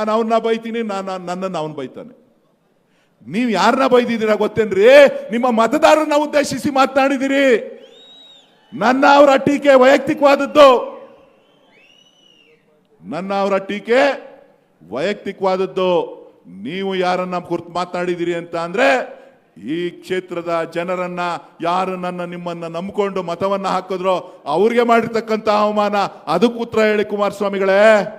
ನಾನು ಅವನ್ನ ಬೈತೀನಿ, ನಾನು ನನ್ನನ್ನು ಅವನು ಬೈತಾನೆ. ನೀವು ಯಾರನ್ನ ಬೈದಿದ್ದೀರಾ ಗೊತ್ತೇನ್ರಿ? ನಿಮ್ಮ ಮತದಾರರನ್ನ ಉದ್ದೇಶಿಸಿ ಮಾತನಾಡಿದಿರಿ. ನನ್ನ ಅವರ ಟೀಕೆ ವೈಯಕ್ತಿಕವಾದದ್ದು. ನನ್ನ ಅವರ ಟೀಕೆ ವೈಯಕ್ತಿಕವಾದದ್ದು. ನೀವು ಯಾರನ್ನ ಕುರಿತು ಮಾತನಾಡಿದಿರಿ ಅಂತ ಅಂದ್ರೆ, ಈ ಕ್ಷೇತ್ರದ ಜನರನ್ನ, ಯಾರು ನನ್ನ ನಿಮ್ಮನ್ನ ನಂಬಿಕೊಂಡು ಮತವನ್ನ ಹಾಕಿದ್ರೋ, ಅವ್ರಿಗೆ ಮಾಡಿರ್ತಕ್ಕಂಥ ಅವಮಾನ. ಅದಕ್ಕೂ ಉತ್ತರ ಹೇಳಿ ಕುಮಾರಸ್ವಾಮಿಗಳೇ.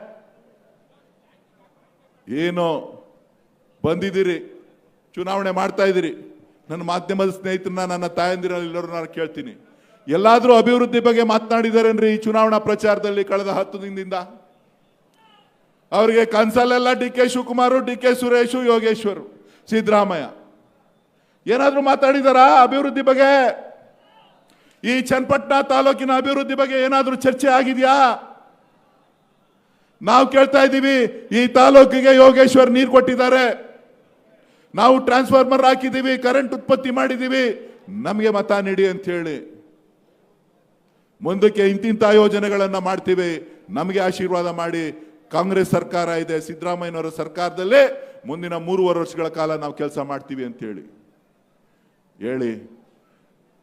ಏನು ಬಂದಿದ್ದೀರಿ, ಚುನಾವಣೆ ಮಾಡ್ತಾ ಇದ್ದೀರಿ, ನನ್ನ ಮಾಧ್ಯಮದ ಸ್ನೇಹಿತರನ್ನ, ನನ್ನ ತಾಯಂದಿರ ಎಲ್ಲರೂ ನಾನು ಕೇಳ್ತೀನಿ. ಎಲ್ಲಾದರೂ ಅಭಿವೃದ್ಧಿ ಬಗ್ಗೆ ಮಾತನಾಡಿದಾರೇನ್ರಿ ಈ ಚುನಾವಣಾ ಪ್ರಚಾರದಲ್ಲಿ ಕಳೆದ ಹತ್ತು ದಿನದಿಂದ? ಅವರಿಗೆ ಕನ್ಸಲ್ಲೆಲ್ಲ D K Shivakumar, D K Suresh, Yogeshwar, Siddaramaiah. ಏನಾದರೂ ಮಾತಾಡಿದಾರಾ ಅಭಿವೃದ್ಧಿ ಬಗ್ಗೆ? ಈ ಚನ್ನಪಟ್ಟಣ ತಾಲೂಕಿನ ಅಭಿವೃದ್ಧಿ ಬಗ್ಗೆ ಏನಾದರೂ ಚರ್ಚೆ ಆಗಿದೆಯಾ? ನಾವು ಕೇಳ್ತಾ ಇದ್ದೀವಿ, ಈ ತಾಲೂಕಿಗೆ ಯೋಗೇಶ್ವರ್ ನೀರು ಕೊಟ್ಟಿದ್ದಾರೆ. ನಾವು ಟ್ರಾನ್ಸ್ಫಾರ್ಮರ್ ಹಾಕಿದ್ದೀವಿ, ಕರೆಂಟ್ ಉತ್ಪತ್ತಿ ಮಾಡಿದ್ದೀವಿ. ನಮಗೆ ಮತ ನೀಡಿ ಅಂತ ಹೇಳಿ. ಮುಂದಕ್ಕೆ ಇಂತಿಂಥ ಯೋಜನೆಗಳನ್ನು ಮಾಡ್ತೀವಿ. ನಮಗೆ ಆಶೀರ್ವಾದ ಮಾಡಿ ಕಾಂಗ್ರೆಸ್ ಸರ್ಕಾರ ಇದೆ, ಸಿದ್ದರಾಮಯ್ಯನವರ ಸರ್ಕಾರದಲ್ಲೇ ಮುಂದಿನ ಮೂರುವರೆ ವರ್ಷಗಳ ಕಾಲ ನಾವು ಕೆಲಸ ಮಾಡ್ತೀವಿ ಅಂತ ಹೇಳಿ. ಹೇಳಿ,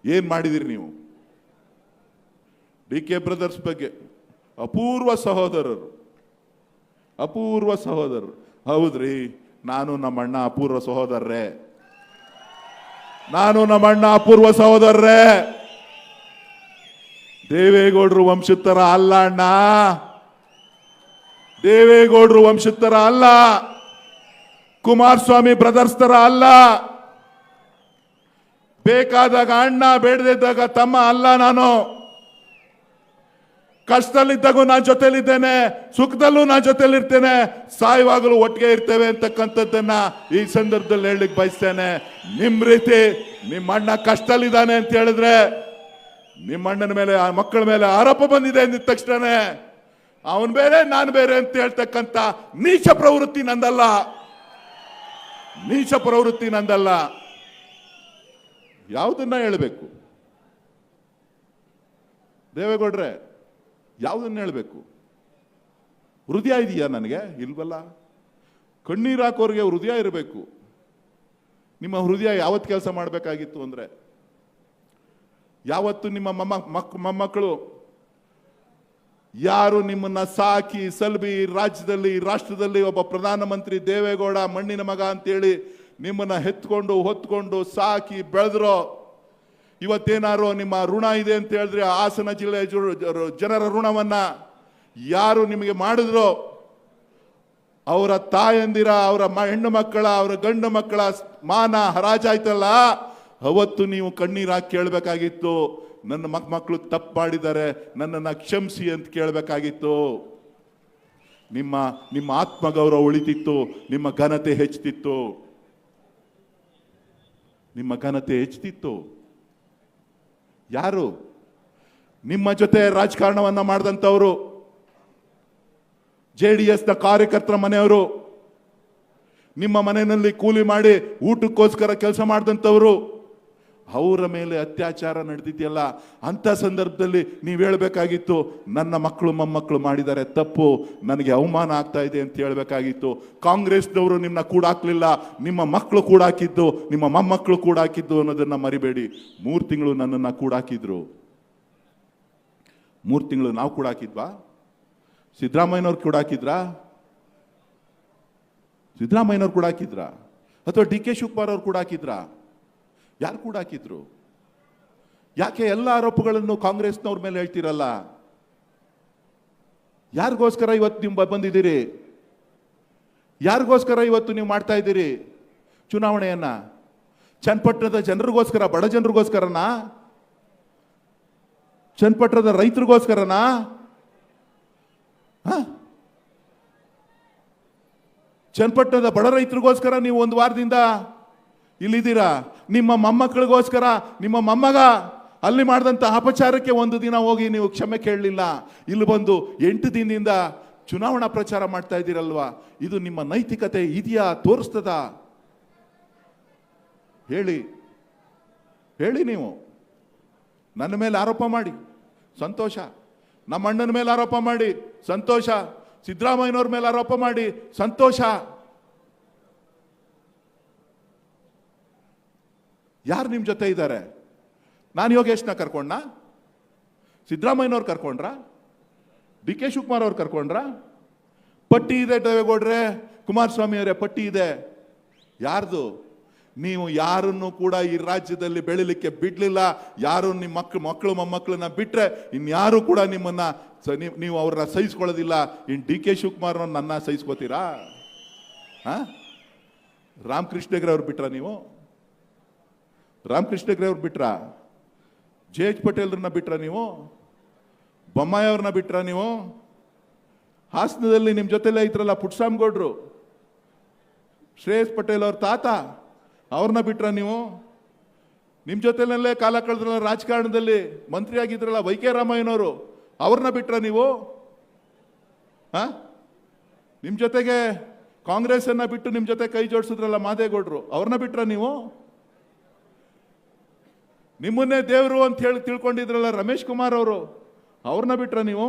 ಏನ್ ಮಾಡಿದಿರಿ ನೀವು? ಡಿ ಕೆ ಬ್ರದರ್ಸ್ ಬಗ್ಗೆ ಅಪೂರ್ವ ಸಹೋದರರು. ಅಪೂರ್ವ ಸಹೋದರರು. ಹೌದ್ರಿ? ನಾನು ನಮ್ಮಣ್ಣ ಅಪೂರ್ವ ಸಹೋದರರೇ. ನಾನು ನಮ್ಮಣ್ಣ ಅಪೂರ್ವ ಸಹೋದರರೇ. ದೇವೇಗೌಡರು ವಂಶಸ್ಥರ ಅಲ್ಲ ಅಣ್ಣ. ದೇವೇಗೌಡರು ವಂಶತ್ತರ ಅಲ್ಲ. ಕುಮಾರಸ್ವಾಮಿ ಬ್ರದರ್ಸ್ ತರ ಅಲ್ಲ. ಬೇಕಾದಾಗ ಅಣ್ಣ, ಬೇಡದಿದ್ದಾಗ ತಮ್ಮ ಅಲ್ಲ ನಾನು. ಕಷ್ಟದಲ್ಲಿದ್ದಾಗೂ ನಾನು ಜೊತೆಲಿದ್ದೇನೆ ಸುಖದಲ್ಲೂ ನಾನು ಇರ್ತೇನೆ ಸಾಯುವಾಗಲೂ ಒಟ್ಟಿಗೆ ಇರ್ತೇವೆ ಅಂತಕ್ಕಂಥದ್ದನ್ನ ಈ ಸಂದರ್ಭದಲ್ಲಿ ಹೇಳಲಿಕ್ಕೆ ಬಯಸ್ತೇನೆ. ನಿಮ್ಮ ರೀತಿ ನಿಮ್ಮ ಅಣ್ಣ ಕಷ್ಟದಲ್ಲಿದ್ದಾನೆ ಅಂತ ಹೇಳಿದ್ರೆ, ನಿಮ್ಮ ಅಣ್ಣನ ಮೇಲೆ, ಆ ಮಕ್ಕಳ ಮೇಲೆ ಆರೋಪ ಬಂದಿದೆ ಅಂದಿದ ತಕ್ಷಣ ಅವನ್ ಬೇರೆ, ನಾನು ಬೇರೆ ಅಂತ ಹೇಳ್ತಕ್ಕಂಥ ನೀಚ ಪ್ರವೃತ್ತಿ ನಂದಲ್ಲ. ನೀಚ ಪ್ರವೃತ್ತಿ ನಂದಲ್ಲ. ಯಾವುದನ್ನ ಹೇಳಬೇಕು? ದೇವೇಗೌಡ್ರೆ ಯಾವುದನ್ನ ಹೇಳಬೇಕು? ಹೃದಯ ಇದೆಯಾ ನನಗೆ? ಇಲ್ವಲ್ಲ? ಕಣ್ಣೀರು ಹಾಕೋರಿಗೆ ಹೃದಯ ಇರಬೇಕು. ನಿಮ್ಮ ಹೃದಯ ಯಾವತ್ತು ಕೆಲಸ ಮಾಡಬೇಕಾಗಿತ್ತು ಅಂದರೆ? ಯಾವತ್ತು ನಿಮ್ಮ ಮೊಮ್ಮ, ಮಕ್, ಮೊಮ್ಮಕ್ಕಳು? ಯಾರು ನಿಮ್ಮನ್ನ ಸಾಕಿ, ಸಲ್ಬಿ, ರಾಜ್ಯದಲ್ಲಿ, ರಾಷ್ಟ್ರದಲ್ಲಿ ಒಬ್ಬ ಪ್ರಧಾನಮಂತ್ರಿ ದೇವೇಗೌಡ ಮಣ್ಣಿನ ಮಗ ಅಂತೇಳಿ ನಿಮ್ಮನ್ನ ಹೆತ್ಕೊಂಡು, ಹೊತ್ಕೊಂಡು ಸಾಕಿ ಬೆಳೆದ್ರೋ ಇವತ್ತೇನಾರು ನಿಮ್ಮ ಋಣ ಇದೆ ಅಂತ ಹೇಳಿದ್ರೆ ಹಾಸನ ಜಿಲ್ಲೆ ಜನರ ಋಣವನ್ನ ಯಾರು ನಿಮಗೆ ಮಾಡಿದ್ರೋ? ಅವರ ತಾಯಂದಿರ, ಅವರ ಹೆಣ್ಣು ಮಕ್ಕಳ, ಅವರ ಗಂಡು ಮಕ್ಕಳ ಮಾನ ಹರಾಜಾಯ್ತಲ್ಲ? ಅವತ್ತು ನೀವು ಕಣ್ಣೀರಾಗಿ ಹಾಕಿ ಕೇಳಬೇಕಾಗಿತ್ತು. ನನ್ನ ಮಕ್ ಮಕ್ಕಳು ತಪ್ಪು ಮಾಡಿದ್ದಾರೆ ನನ್ನನ್ನು ಕ್ಷಮಿಸಿ ಅಂತ ಕೇಳಬೇಕಾಗಿತ್ತು. ನಿಮ್ಮ ನಿಮ್ಮ ಆತ್ಮಗೌರವ ಉಳಿತಿತ್ತು. ನಿಮ್ಮ ಘನತೆ ಹೆಚ್ಚುತ್ತಿತ್ತು ನಿಮ್ಮ ಘನತೆ ಹೆಚ್ಚುತ್ತಿತ್ತು ಯಾರು? ನಿಮ್ಮ ಜೊತೆ ರಾಜಕಾರಣವನ್ನ ಮಾಡಿದಂಥವರು, ಜೆ ಡಿ ಎಸ್ನ ಕಾರ್ಯಕರ್ತರ ಮನೆಯವರು, ನಿಮ್ಮ ಮನೆಯಲ್ಲಿ ಕೂಲಿ ಮಾಡಿ ಊಟಕ್ಕೋಸ್ಕರ ಕೆಲಸ ಮಾಡಿದಂಥವರು ಅವರ ಮೇಲೆ ಅತ್ಯಾಚಾರ ನಡೆದಿದೆಯಲ್ಲ, ಅಂತ ಸಂದರ್ಭದಲ್ಲಿ ನೀವು ಹೇಳಬೇಕಾಗಿತ್ತು, ನನ್ನ ಮಕ್ಕಳು ಮೊಮ್ಮಕ್ಕಳು ಮಾಡಿದ್ದಾರೆ ತಪ್ಪು, ನನಗೆ ಅವಮಾನ ಆಗ್ತಾ ಇದೆ ಅಂತ ಹೇಳಬೇಕಾಗಿತ್ತು. ಕಾಂಗ್ರೆಸ್ನವರು ನಿಮ್ಮನ್ನ ಕೂಡ ಹಾಕ್ಲಿಲ್ಲ ನಿಮ್ಮ ಮಕ್ಕಳು ಕೂಡಾಕಿದ್ದು, ನಿಮ್ಮ ಮೊಮ್ಮಕ್ಕಳು ಕೂಡಾಕಿದ್ದು ಅನ್ನೋದನ್ನು ಮರಿಬೇಡಿ. ಮೂರು ತಿಂಗಳು ನನ್ನನ್ನು ಕೂಡ ಹಾಕಿದ್ರು ಮೂರು ತಿಂಗಳು ನಾವು ಕೂಡಾಕಿದ್ವಾ? ಸಿದ್ದರಾಮಯ್ಯನವ್ರು ಕೂಡಾಕಿದ್ರಾ? ಸಿದ್ದರಾಮಯ್ಯನವ್ರು ಕೂಡ ಹಾಕಿದ್ರಾ ಅಥವಾ ಡಿ ಕೆ ಶಿವಕುಮಾರ್ ಅವ್ರು ಕೂಡ ಹಾಕಿದ್ರಾ ಯಾರು ಕೂಡ ಹಾಕಿದ್ರು? ಯಾಕೆ ಎಲ್ಲ ಆರೋಪಗಳನ್ನು ಕಾಂಗ್ರೆಸ್ನವ್ರ ಮೇಲೆ ಹೇಳ್ತೀರಲ್ಲ? ಯಾರಿಗೋಸ್ಕರ ಇವತ್ತು ಬ- ಬಂದಿದ್ದೀರಿ? ಯಾರಿಗೋಸ್ಕರ ಇವತ್ತು ನೀವು ಮಾಡ್ತಾ ಇದ್ದೀರಿ? ಚುನಾವಣೆಯನ್ನ? ಚನ್ನಪಟ್ಟಣದ ಜನರಿಗೋಸ್ಕರ, ಬಡ ಜನರಿಗೋಸ್ಕರನಾ? ಚನ್ನಪಟ್ಟಣದ ರೈತರಿಗೋಸ್ಕರನಾ? ಚನ್ನಪಟ್ಟಣದ ಬಡ ರೈತರಿಗೋಸ್ಕರ ನೀವು ಒಂದು ವಾರದಿಂದ ಇಲ್ಲಿದ್ದೀರಾ? ನಿಮ್ಮ ಮೊಮ್ಮಕ್ಕಳಿಗೋಸ್ಕರ, ನಿಮ್ಮ ಮೊಮ್ಮಗ ಅಲ್ಲಿ ಮಾಡಿದಂಥ ಅಪಚಾರಕ್ಕೆ ಒಂದು ದಿನ ಹೋಗಿ ನೀವು ಕ್ಷಮೆ ಕೇಳಲಿಲ್ಲ. ಇಲ್ಲಿ ಬಂದು ಎಂಟು ದಿನದಿಂದ ಚುನಾವಣಾ ಪ್ರಚಾರ ಮಾಡ್ತಾ ಇದ್ದೀರಲ್ವಾ? ಇದು ನಿಮ್ಮ ನೈತಿಕತೆ ಇದೆಯಾ? ತೋರಿಸ್ತದ? ಹೇಳಿ. ಹೇಳಿ ನೀವು. ನನ್ನ ಮೇಲೆ ಆರೋಪ ಮಾಡಿ. ಸಂತೋಷ. ನಮ್ಮ ಅಣ್ಣನ ಮೇಲೆ ಆರೋಪ ಮಾಡಿ. ಸಂತೋಷ. ಸಿದ್ದರಾಮಯ್ಯನವ್ರ ಮೇಲೆ ಆರೋಪ ಮಾಡಿ. ಸಂತೋಷ. ಯಾರು ನಿಮ್ಮ ಜೊತೆ ಇದ್ದಾರೆ? ನಾನು ಯೋಗೇಶ್ನ ಕರ್ಕೊಂಡ ಸಿದ್ದರಾಮಯ್ಯನವ್ರು ಕರ್ಕೊಂಡ್ರ? ಡಿ ಕೆ ಶಿವಕುಮಾರ್ ಅವ್ರು ಕರ್ಕೊಂಡ್ರ? ಪಟ್ಟಿ ಇದೆ ದೇವೇಗೌಡ್ರೆ, ಕುಮಾರಸ್ವಾಮಿ ಅವರೇ, ಪಟ್ಟಿ ಇದೆ. ಯಾರ್ದು? ನೀವು ಯಾರನ್ನು ಕೂಡ ಈ ರಾಜ್ಯದಲ್ಲಿ ಬೆಳಿಲಿಕ್ಕೆ ಬಿಡಲಿಲ್ಲ. ಯಾರು ನಿಮ್ಮ ಮಕ್ಕಳು ಮಕ್ಕಳು, ಮೊಮ್ಮಕ್ಕಳನ್ನ ಬಿಟ್ಟರೆ ಇನ್ಯಾರು ಕೂಡ ನಿಮ್ಮನ್ನ ನೀವು- ಅವ್ರನ್ನ ಸಹಿಸ್ಕೊಳ್ಳೋದಿಲ್ಲ. ಇನ್ ಡಿ ಕೆ ಶಿವಕುಮಾರ್ ನನ್ನ ಸಹಿಸ್ಕೋತೀರಾ? ಹಾ? ರಾಮಕೃಷ್ಣ ಹೆಗ್ಡೆ ಅವ್ರು ಬಿಟ್ರ ನೀವು? ರಾಮಕೃಷ್ಣ ಹೆಗ್ಡೆ ಅವ್ರು ಬಿಟ್ರಾ? ಜೆ ಎಚ್ ಪಟೇಲ್ರನ್ನ ಬಿಟ್ರ ನೀವು? ಬೊಮ್ಮಾಯಿ ಅವ್ರನ್ನ ಬಿಟ್ರ ನೀವು? ಹಾಸನದಲ್ಲಿ ನಿಮ್ಮ ಜೊತೆಲೇ ಇದ್ರಲ್ಲ ಪುಟ್ಸಾಮ್ಗೌಡ್ರು ಶ್ರೇಯಸ್ ಪಟೇಲ್ ಅವ್ರ ತಾತ, ಅವ್ರನ್ನ ಬಿಟ್ರ ನೀವು? ನಿಮ್ಮ ಜೊತೆಲಲ್ಲೇ ಕಾಲ ಕಳೆದ್ರಲ್ಲ ರಾಜಕಾರಣದಲ್ಲಿ ಮಂತ್ರಿ ಆಗಿದ್ರಲ್ಲ ವೈ ಕೆ ರಾಮಯ್ಯನವರು, ಅವ್ರನ್ನ ಬಿಟ್ರ ನೀವು? ಹಾ? ನಿಮ್ಮ ಜೊತೆಗೆ ಕಾಂಗ್ರೆಸ್ ಅನ್ನ ಬಿಟ್ಟು ನಿಮ್ಮ ಜೊತೆ ಕೈ ಜೋಡಿಸಿದ್ರಲ್ಲ ಮಾದೇಗೌಡರು, ಅವ್ರನ್ನ ಬಿಟ್ರ ನೀವು? ನಿಮ್ಮನ್ನೇ ದೇವರು ಅಂತ ಹೇಳಿ ತಿಳ್ಕೊಂಡಿದ್ರಲ್ಲ ರಮೇಶ್ ಕುಮಾರ್ ಅವರು, ಅವ್ರನ್ನ ಬಿಟ್ರ ನೀವು?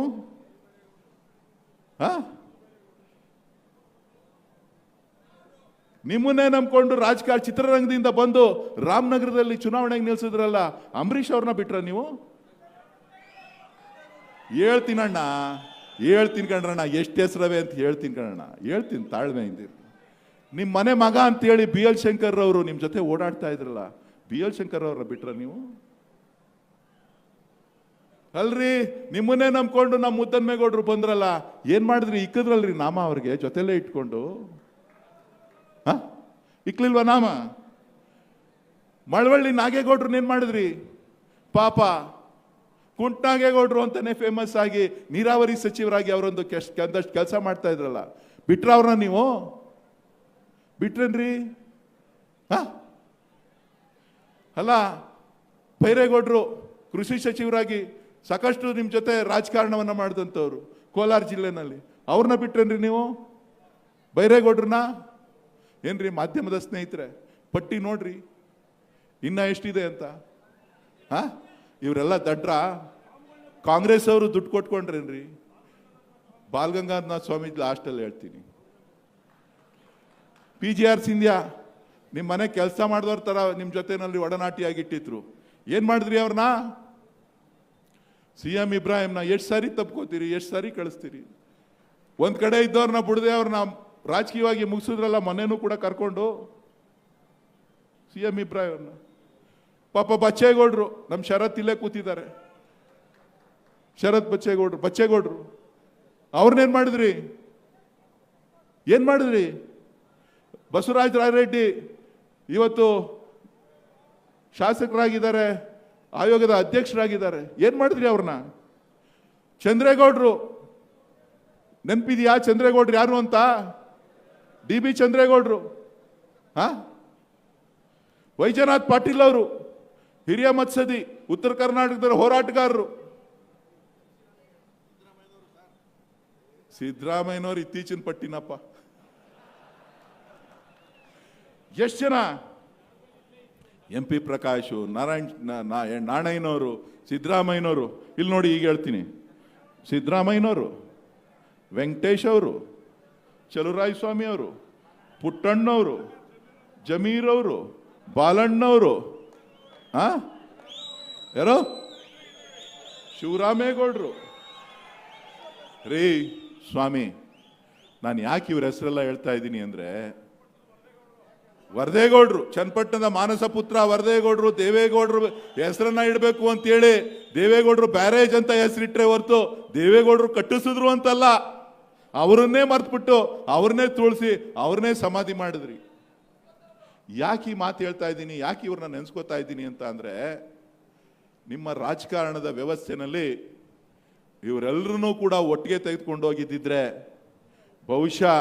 ಹಾ? ನಿಮ್ಮನ್ನೇ ನಂಬ್ಕೊಂಡು ರಾಜಕಾರಣ ಚಿತ್ರರಂಗದಿಂದ ಬಂದು ರಾಮನಗರದಲ್ಲಿ ಚುನಾವಣೆಗೆ ನಿಲ್ಸಿದ್ರಲ್ಲ, ಅಂಬರೀಷ್ ಅವ್ರನ್ನ ಬಿಟ್ರ ನೀವು? ಹೇಳ್ತೀನಣ್ಣ ಹೇಳ್ತೀನಿ ಕಣ್ರಣ್ಣ, ಎಷ್ಟು ಹೆಸರವೆ ಅಂತ ಹೇಳ್ತೀನಿ ಕಣಣ್ಣ ಹೇಳ್ತೀನಿ ತಾಳ್ಮೆ ಇಂದಿರಿ ನಿಮ್ಮ ಮನೆ ಮಗ ಅಂತೇಳಿ ಬಿ ಎಲ್ ಶಂಕರ್ ಅವರು ನಿಮ್ಮ ಜೊತೆ ಓಡಾಡ್ತಾ ಇದ್ರಲ್ಲ ಬಿ ಎಲ್ ಶಂಕರ್ ಅವರ ಬಿಟ್ರ ನೀವು? ಅಲ್ರಿ, ನಿಮ್ಮನ್ನೇ ನಂಬ್ಕೊಂಡು ನಮ್ಮ ಮುದ್ದನ್ಮೇಗೌಡರು ಬಂದ್ರಲ್ಲ, ಏನ್ ಮಾಡಿದ್ರಿ? ಇಕ್ಕದ್ರಲ್ರಿ ನಾಮ ಅವ್ರಿಗೆ ಜೊತೆಲೇ ಇಟ್ಕೊಂಡು. ಹಾ? ಇಕ್ಲಿಲ್ವಾ ನಾಮ? ಮಳವಳ್ಳಿ ನಾಗೇಗೌಡ್ರು ಏನ್ ಮಾಡಿದ್ರಿ? ಪಾಪ ಕುಂಟ್ನಾಗೇಗೌಡ್ರು ಅಂತಾನೆ ಫೇಮಸ್ ಆಗಿ ನೀರಾವರಿ ಸಚಿವರಾಗಿ ಅವರೊಂದು ಒಂದಷ್ಟು ಕೆಲಸ ಮಾಡ್ತಾ ಇದ್ರಲ್ಲ, ಬಿಟ್ರ ಅವ್ರನ್ನ ನೀವು? ಬಿಟ್ರೇನ್ರಿ? ಹ? ಅಲ್ಲ ಬೈರೇಗೌಡರು ಕೃಷಿ ಸಚಿವರಾಗಿ ಸಾಕಷ್ಟು ನಿಮ್ಮ ಜೊತೆ ರಾಜಕಾರಣವನ್ನ ಮಾಡಿದಂಥವ್ರು ಕೋಲಾರ ಜಿಲ್ಲೆನಲ್ಲಿ. ಅವ್ರನ್ನ ಬಿಟ್ರೇನ್ರಿ ನೀವು? ಬೈರೇಗೌಡ್ರನ್ನ? ಏನ್ರಿ ಮಾಧ್ಯಮದ ಸ್ನೇಹಿತರೆ, ಪಟ್ಟಿ ನೋಡ್ರಿ. ಇನ್ನ ಎಷ್ಟಿದೆ ಅಂತ? ಹಾ? ಇವರೆಲ್ಲ ದಡ್ರ. ಕಾಂಗ್ರೆಸ್ ಅವರು ದುಡ್ಡು ಕೊಟ್ಕೊಂಡ್ರೇನ್ರಿ? ಬಾಲ್ಗಂಗಾಧನಾಥ ಸ್ವಾಮೀಜಿ ಲಾಸ್ಟಲ್ಲಿ ಹೇಳ್ತೀನಿ. ಪಿ ಜಿ ಆರ್ ಸಿಂಧ್ಯಾ ನಿಮ್ಮ ಮನೆ ಕೆಲಸ ಮಾಡಿದವ್ರ ಥರ ನಿಮ್ಮ ಜೊತೆನಲ್ಲಿ ಒಡನಾಟಿಯಾಗಿಟ್ಟಿದ್ರು. ಏನು ಮಾಡಿದ್ರಿ ಅವ್ರನ್ನ? ಸಿ ಎಂ ಇಬ್ರಾಹಿಂನ ಎಷ್ಟು ಸಾರಿ ತಪ್ಕೋತೀರಿ, ಎಷ್ಟು ಸಾರಿ ಕಳಿಸ್ತೀರಿ? ಒಂದು ಕಡೆ ಇದ್ದವ್ರನ್ನ ಬಿಡದೆ ಅವ್ರನ್ನ ರಾಜಕೀಯವಾಗಿ ಮುಗಿಸಿದ್ರಲ್ಲ ಮನೆಯೂ ಕೂಡ ಕರ್ಕೊಂಡು? ಸಿ ಎಂ ಇಬ್ರಾಹಿಂನ ಪಾಪ ಬಚ್ಚೇಗೌಡ್ರು ನಮ್ಮ ಶರತ್ ಇಲ್ಲೇ ಕೂತಿದ್ದಾರೆ. ಶರತ್ ಬಚ್ಚೇಗೌಡ್ರು ಬಚ್ಚೇಗೌಡ್ರು. ಅವ್ರನ್ನೇನು ಮಾಡಿದ್ರಿ? ಏನು ಮಾಡಿದ್ರಿ? ಬಸವರಾಜ ರಾಯರೆಡ್ಡಿ ಇವತ್ತು ಶಾಸಕರಾಗಿದ್ದಾರೆ, ಆಯೋಗದ ಅಧ್ಯಕ್ಷರಾಗಿದ್ದಾರೆ. ಏನು ಮಾಡಿದ್ರಿ ಅವ್ರನ್ನ? ಚಂದ್ರೇಗೌಡ್ರು. ನೆನಪಿದೆಯಾ ಚಂದ್ರೇಗೌಡ್ರು ಯಾರು ಅಂತ? ಡಿ ಬಿ ಚಂದ್ರೇಗೌಡ್ರು. ಹಾ? ವೈಜನಾಥ್ ಪಾಟೀಲ್ ಅವರು, ಹಿರಿಯ ಮತ್ಸದಿ, ಉತ್ತರ ಕರ್ನಾಟಕದ ಹೋರಾಟಗಾರರು. ಸಿದ್ದರಾಮಯ್ಯನವರು ಇತ್ತೀಚಿನ ಪಟ್ಟಿನಪ್ಪ. ಎಷ್ಟು ಜನ? ಎಂ ಪಿ ಪ್ರಕಾಶು, ನಾರಾಯಣ್ ನಾಣಯ್ಯನವರು, ಸಿದ್ದರಾಮಯ್ಯನವರು. ಇಲ್ಲಿ ನೋಡಿ ಈಗ ಹೇಳ್ತೀನಿ. ಸಿದ್ದರಾಮಯ್ಯನವರು, ವೆಂಕಟೇಶ್ ಅವರು ಚಲುರಾಯ ಸ್ವಾಮಿ ಅವರು, ಪುಟ್ಟಣ್ಣವರು, ಜಮೀರ್ ಅವರು ಬಾಲಣ್ಣವರು ಆ? ಯಾರೋ? ಶಿವರಾಮೇಗೌಡರು. ರೀ, ಸ್ವಾಮಿ, ನಾನು ಯಾಕೆ ಇವ್ರ ಹೆಸರೆಲ್ಲ ಹೇಳ್ತಾ ಇದ್ದೀನಿ ಅಂದ್ರೆ ವರದೇಗೌಡ್ರು, ಚನ್ನಪಟ್ಟಣದ ಮಾನಸ ಪುತ್ರ ವರದೇಗೌಡರು, ದೇವೇಗೌಡರು ಹೆಸರನ್ನ ಇಡಬೇಕು ಅಂತೇಳಿ ದೇವೇಗೌಡರು ಬ್ಯಾರೇಜ್ ಅಂತ ಹೆಸರಿಟ್ರೆ ಹೊರತು ದೇವೇಗೌಡರು ಕಟ್ಟಿಸಿದ್ರು ಅಂತಲ್ಲ. ಅವರನ್ನೇ ಮರ್ತ್ಬಿಟ್ಟು ಅವ್ರನ್ನೇ ತುಳಿಸಿ ಅವ್ರನ್ನೇ ಸಮಾಧಿ ಮಾಡಿದ್ರಿ. ಯಾಕೆ ಈ ಮಾತು ಹೇಳ್ತಾ ಇದ್ದೀನಿ, ಯಾಕೆ ಇವ್ರನ್ನ ನೆನೆಸ್ಕೋತಾ ಇದ್ದೀನಿ ಅಂತ ಅಂದರೆ ನಿಮ್ಮ ರಾಜಕಾರಣದ ವ್ಯವಸ್ಥೆನಲ್ಲಿ ಇವರೆಲ್ಲರನ್ನೂ ಕೂಡ ಒಟ್ಟಿಗೆ ತೆಗೆದುಕೊಂಡು ಹೋಗಿದ್ದಿದ್ರೆ ಬಹುಶಃ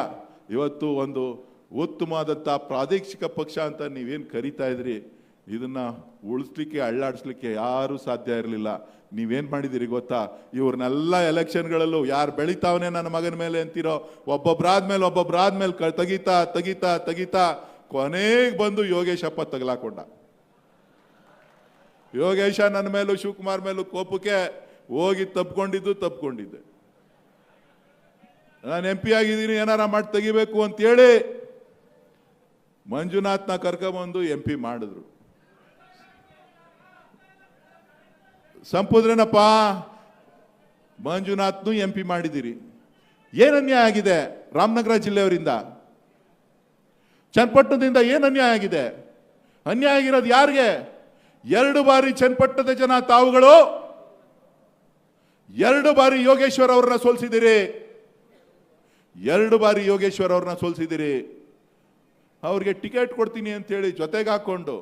ಇವತ್ತು ಒಂದು ಉತ್ತಮವಾದಂಥ ಪ್ರಾದೇಶಿಕ ಪಕ್ಷ ಅಂತ ನೀವೇನು ಕರಿತಾ ಇದ್ರಿ? ಇದನ್ನ ಉಳಿಸ್ಲಿಕ್ಕೆ, ಅಳ್ಳಾಡಿಸ್ಲಿಕ್ಕೆ ಯಾರೂ ಸಾಧ್ಯ ಇರಲಿಲ್ಲ. ನೀವೇನು ಮಾಡಿದಿರಿ ಗೊತ್ತಾ? ಇವ್ರನ್ನೆಲ್ಲ ಎಲೆಕ್ಷನ್ಗಳಲ್ಲೂ ಯಾರು ಬೆಳಿತಾವನೆ ನನ್ನ ಮಗನ ಮೇಲೆ ಅಂತಿರೋ, ಒಬ್ಬೊಬ್ರಾದ್ಮೇಲೆ ಒಬ್ಬೊಬ್ರಾದ್ಮೇಲೆ ಕ, ತೆಗಿತಾ ತೆಗಿತಾ ತೆಗಿತಾ ಕೊನೆಗೆ ಬಂದು ಯೋಗೇಶಪ್ಪ ತಗಲಾಕೊಂಡ. ಯೋಗೇಶ ನನ್ನ ಮೇಲೂ, ಶಿವಕುಮಾರ್ ಮೇಲೂ ಕೋಪಕ್ಕೆ ಹೋಗಿ ತಪ್ಕೊಂಡಿದ್ದು ತಪ್ಕೊಂಡಿದ್ದೆ. ನಾನು ಎಂ ಪಿ ಆಗಿದ್ದೀನಿ, ಏನಾರ ಮಾಡಿ ತೆಗಿಬೇಕು ಅಂತೇಳಿ ಮಂಜುನಾಥ್ನ ಕರ್ಕೊಂಬಂದು ಎಂ ಪಿ ಮಾಡಿದ್ರು. ಸಂಪುದ್ರನಪ್ಪ, ಮಂಜುನಾಥ್ನು ಎಂ ಪಿ ಮಾಡಿದಿರಿ ಏನು ಅನ್ಯಾಯ ಆಗಿದೆ ರಾಮನಗರ ಜಿಲ್ಲೆಯವರಿಂದ? ಚನ್ನಪಟ್ಟಣದಿಂದ ಏನು ಅನ್ಯಾಯ ಆಗಿದೆ? ಅನ್ಯಾಯ ಆಗಿರೋದು ಯಾರಿಗೆ? ಎರಡು ಬಾರಿ ಚನ್ನಪಟ್ಟಣದ ಜನ ತಾವುಗಳು, ಎರಡು ಬಾರಿ ಯೋಗೇಶ್ವರ್ ಅವ್ರನ್ನ ಸೋಲಿಸಿದಿರಿ ಎರಡು ಬಾರಿ ಯೋಗೇಶ್ವರ್ ಅವ್ರನ್ನ ಸೋಲಿಸಿದಿರಿ ಅವ್ರಿಗೆ ಟಿಕೆಟ್ ಕೊಡ್ತೀನಿ ಅಂತೇಳಿ ಜೊತೆಗೆ ಹಾಕೊಂಡು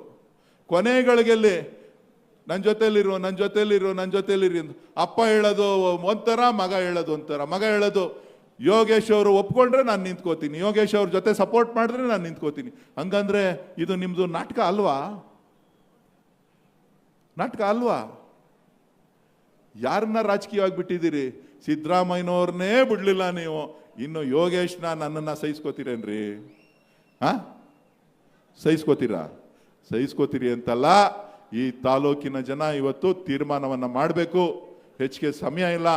ಕೊನೆಗಳಿಗೆಲ್ಲಿ ನನ್ನ ಜೊತೆಯಲ್ಲಿರು ನನ್ನ ಜೊತೆಯಲ್ಲಿರು ನನ್ನ ಜೊತೆಲಿರಿ ಅಪ್ಪ ಹೇಳೋದು, ಒಂಥರ ಮಗ ಹೇಳೋದು, ಒಂಥರ ಮಗ ಹೇಳೋದು. ಯೋಗೇಶ್ ಅವರು ಒಪ್ಕೊಂಡ್ರೆ ನಾನು ನಿಂತ್ಕೋತೀನಿ. ಯೋಗೇಶ್ ಅವ್ರ ಜೊತೆ ಸಪೋರ್ಟ್ ಮಾಡಿದ್ರೆ ನಾನು ನಿಂತ್ಕೋತೀನಿ. ಹಂಗಂದ್ರೆ ಇದು ನಿಮ್ಮದು ನಾಟಕ ಅಲ್ವಾ? ನಾಟಕ ಅಲ್ವಾ? ಯಾರನ್ನ ರಾಜಕೀಯವಾಗಿ ಬಿಟ್ಟಿದ್ದೀರಿ ಸಿದ್ದರಾಮಯ್ಯನವ್ರನ್ನೇ ಬಿಡಲಿಲ್ಲ ನೀವು. ಇನ್ನು ಯೋಗೇಶ್ನ ನನ್ನನ್ನು ಸಹಿಸ್ಕೋತೀರೇನ್ರಿ? ಹಾ? ಸಹಿಸ್ಕೋತೀರಾ? ಸಹಿಸ್ಕೋತೀರಿ ಅಂತಲ್ಲ, ಈ ತಾಲೂಕಿನ ಜನ ಇವತ್ತು ತೀರ್ಮಾನವನ್ನು ಮಾಡಬೇಕು. ಹೆಚ್ಚಿಗೆ ಸಮಯ ಇಲ್ಲ.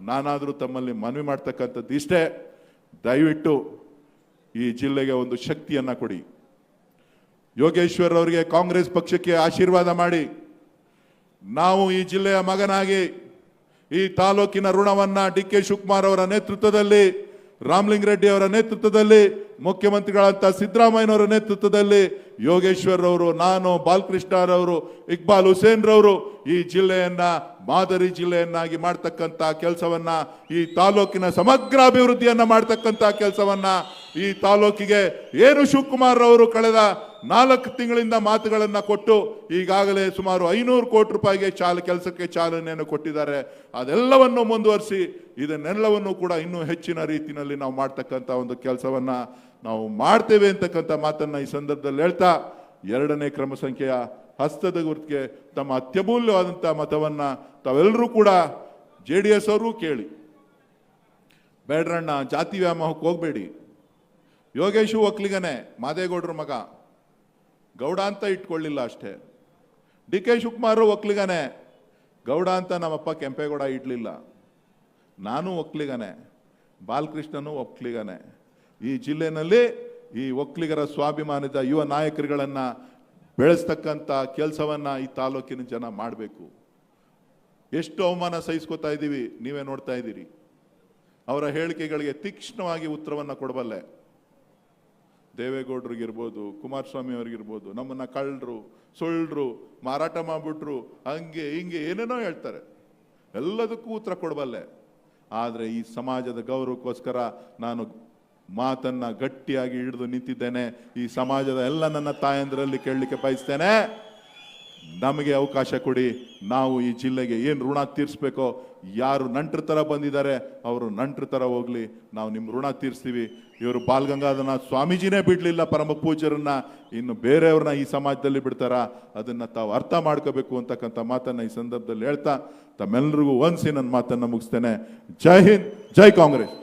ನಾನಾದರೂ ತಮ್ಮಲ್ಲಿ ಮನವಿ ಮಾಡ್ತಕ್ಕಂಥದ್ದು ಇಷ್ಟೇ. ದಯವಿಟ್ಟು ಈ ಜಿಲ್ಲೆಗೆ ಒಂದು ಶಕ್ತಿಯನ್ನ ಕೊಡಿ. ಯೋಗೇಶ್ವರ್ ಅವರಿಗೆ ಕಾಂಗ್ರೆಸ್ ಪಕ್ಷಕ್ಕೆ ಆಶೀರ್ವಾದ ಮಾಡಿ. ನಾವು ಈ ಜಿಲ್ಲೆಯ ಮಗನಾಗಿ ಈ ತಾಲೂಕಿನ ಋಣವನ್ನ ಡಿ ಕೆ ಶಿವಕುಮಾರ್ ಅವರ ನೇತೃತ್ವದಲ್ಲಿ ರಾಮಲಿಂಗ ರೆಡ್ಡಿ ಅವರ ನೇತೃತ್ವದಲ್ಲಿ ಮುಖ್ಯಮಂತ್ರಿಗಳಂತ ಸಿದ್ದರಾಮಯ್ಯನವರ ನೇತೃತ್ವದಲ್ಲಿ ಯೋಗೇಶ್ವರ್ ಅವರು ನಾನು ಬಾಲಕೃಷ್ಣರವರು, ಇಕ್ಬಾಲ್ ಹುಸೇನ್ ರವರು ಈ ಜಿಲ್ಲೆಯನ್ನ, ಮಾದರಿ ಜಿಲ್ಲೆಯನ್ನಾಗಿ ಮಾಡ್ತಕ್ಕಂತ ಕೆಲಸವನ್ನ, ಈ ತಾಲೂಕಿನ ಸಮಗ್ರ ಅಭಿವೃದ್ಧಿಯನ್ನ ಮಾಡ್ತಕ್ಕಂತ ಕೆಲಸವನ್ನ, ಈ ತಾಲೂಕಿಗೆ ಏನು ಶಿವಕುಮಾರ್ ಅವರು ಕಳೆದ ನಾಲ್ಕು ತಿಂಗಳಿಂದ ಮಾತುಗಳನ್ನು ಕೊಟ್ಟು, ಈಗಾಗಲೇ ಸುಮಾರು ಐನೂರು ಕೋಟಿ ರೂಪಾಯಿಗೆ ಚಾಲ, ಕೆಲಸಕ್ಕೆ ಚಾಲನೆಯನ್ನು ಕೊಟ್ಟಿದ್ದಾರೆ. ಅದೆಲ್ಲವನ್ನು ಮುಂದುವರಿಸಿ ಇದನ್ನೆಲ್ಲವನ್ನು ಕೂಡ ಇನ್ನೂ ಹೆಚ್ಚಿನ ರೀತಿಯಲ್ಲಿ ನಾವು ಮಾಡ್ತಕ್ಕಂಥ ಒಂದು ಕೆಲಸವನ್ನ ನಾವು ಮಾಡ್ತೇವೆ ಅಂತಕ್ಕಂಥ ಮಾತನ್ನ ಈ ಸಂದರ್ಭದಲ್ಲಿ ಹೇಳ್ತಾ, ಎರಡನೇ ಕ್ರಮ ಸಂಖ್ಯೆಯ ಹಸ್ತದ ಗುರುತಿಗೆ ತಮ್ಮ ಅತ್ಯಮೂಲ್ಯವಾದಂಥ ಮತವನ್ನ ತಾವೆಲ್ಲರೂ ಕೂಡ ಜೆ ಡಿ ಎಸ್ ಅವರು ಕೇಳಿ. ಬೇಡ್ರಣ್ಣ, ಜಾತಿ ವ್ಯಾಮೋಹಕ್ಕೆ ಹೋಗ್ಬೇಡಿ. ಯೋಗೇಶು ಒಕ್ಲಿಗನೆ, ಮಾದೇಗೌಡ್ರ ಮಗ. ಗೌಡ ಅಂತ ಇಟ್ಕೊಳ್ಳಿಲ್ಲ ಅಷ್ಟೇ. ಡಿ ಕೆ ಶಿವಕುಮಾರ್ ಒಕ್ಲಿಗನೆ, ಗೌಡ ಅಂತ ನಮ್ಮಪ್ಪ ಕೆಂಪೇಗೌಡ ಇಡ್ಲಿಲ್ಲ. ನಾನು ಒಕ್ಲಿಗನೆ, ಬಾಲಕೃಷ್ಣನು ಒಕ್ಲಿಗನೆ. ಈ ಜಿಲ್ಲೆಯಲ್ಲಿ ಈ ಒಕ್ಕಲಿಗರ ಸ್ವಾಭಿಮಾನದ ಯುವ ನಾಯಕರುಗಳನ್ನು ಬೆಳೆಸ್ತಕ್ಕಂಥ ಕೆಲಸವನ್ನು ಈ ತಾಲೂಕಿನ ಜನ ಮಾಡಬೇಕು. ಎಷ್ಟು ಅವಮಾನ ಸಹಿಸ್ಕೋತಾ ಇದ್ದೀವಿ, ನೀವೇ ನೋಡ್ತಾ ಇದ್ದೀರಿ. ಅವರ ಹೇಳಿಕೆಗಳಿಗೆ ತೀಕ್ಷ್ಣವಾಗಿ ಉತ್ತರವನ್ನು ಕೊಡಬಲ್ಲೆ. ದೇವೇಗೌಡರಿಗಿರ್ಬೋದು ಕುಮಾರಸ್ವಾಮಿ ಅವ್ರಿಗಿರ್ಬೋದು ನಮ್ಮನ್ನು ಕಳ್ಳರು ಸುಳ್ಳರು ಮಾರಾಟ ಮಾಡಿಬಿಟ್ರು, ಹಂಗೆ ಹಿಂಗೆ ಏನೇನೋ ಹೇಳ್ತಾರೆ. ಎಲ್ಲದಕ್ಕೂ ಉತ್ತರ ಕೊಡಬಲ್ಲೆ. ಆದರೆ ಈ ಸಮಾಜದ ಗೌರವಕ್ಕೋಸ್ಕರ ನಾನು ಮಾತನ್ನು ಗಟ್ಟಿಯಾಗಿ ಹಿಡಿದು ನಿಂತಿದ್ದೇನೆ. ಈ ಸಮಾಜದ ಎಲ್ಲ ನನ್ನ ತಾಯಂದರಲ್ಲಿ ಕೇಳಲಿಕ್ಕೆ ಬಯಸ್ತೇನೆ. ನಮಗೆ ಅವಕಾಶ ಕೊಡಿ. ನಾವು ಈ ಜಿಲ್ಲೆಗೆ ಏನು ಋಣ ತೀರಿಸ್ಬೇಕೋ, ಯಾರು ನಂಟ್ರ ಥರ ಬಂದಿದ್ದಾರೆ, ಅವರು ನಂಟ್ರ ಥರ ಹೋಗಲಿ. ನಾವು ನಿಮ್ಮ ಋಣ ತೀರಿಸ್ತೀವಿ. ಇವರು ಬಾಲ್ಗಂಗಾಧರನ ಸ್ವಾಮೀಜಿನೇ ಬಿಡಲಿಲ್ಲ ಪರಮ ಪೂಜರನ್ನ ಇನ್ನು ಬೇರೆಯವ್ರನ್ನ ಈ ಸಮಾಜದಲ್ಲಿ ಬಿಡ್ತಾರ. ಅದನ್ನು ತಾವು ಅರ್ಥ ಮಾಡ್ಕೋಬೇಕು ಅಂತಕ್ಕಂಥ ಮಾತನ್ನು ಈ ಸಂದರ್ಭದಲ್ಲಿ ಹೇಳ್ತಾ ತಮ್ಮೆಲ್ಲರಿಗೂ ಒಂದ್ಸಿ ನನ್ನ ಮಾತನ್ನು ಮುಗಿಸ್ತೇನೆ. ಜೈ ಹಿಂದ್, ಜೈ ಕಾಂಗ್ರೆಸ್.